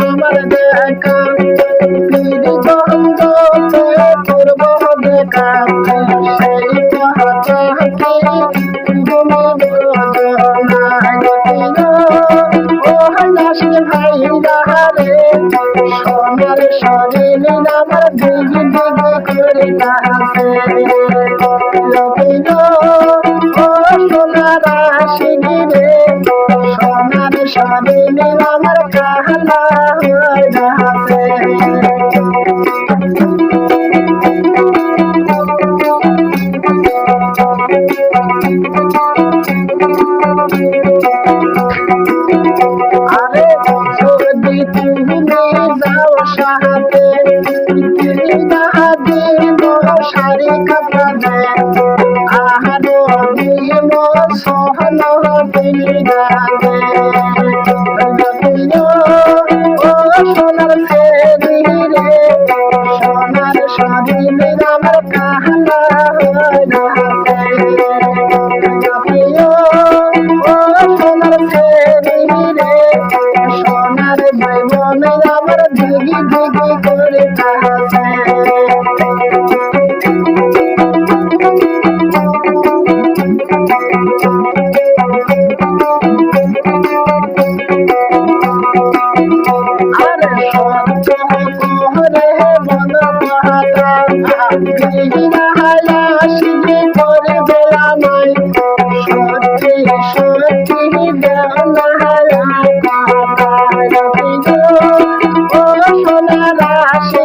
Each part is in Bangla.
আমার দেখা। পীড়িত অঙ্গতে করব দেখা পীড়িত হাতে হাতে গুণব ও হাসি ভাই দাহারে আমার দুই দিদি করে তাহাতে tan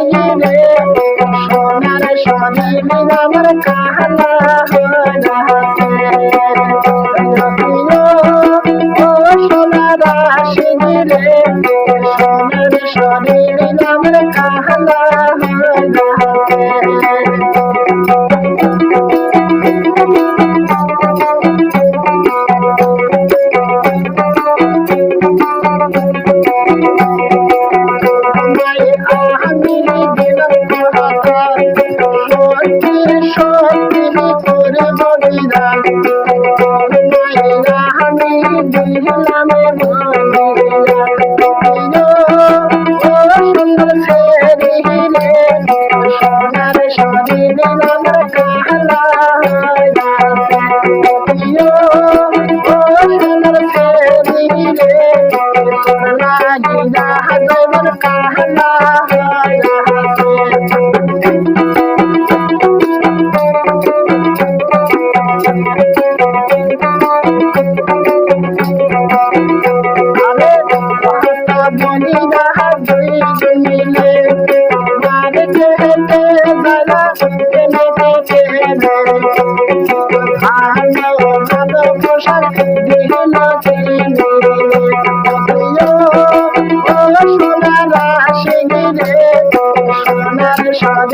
تو من قہنا ائی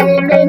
Amen.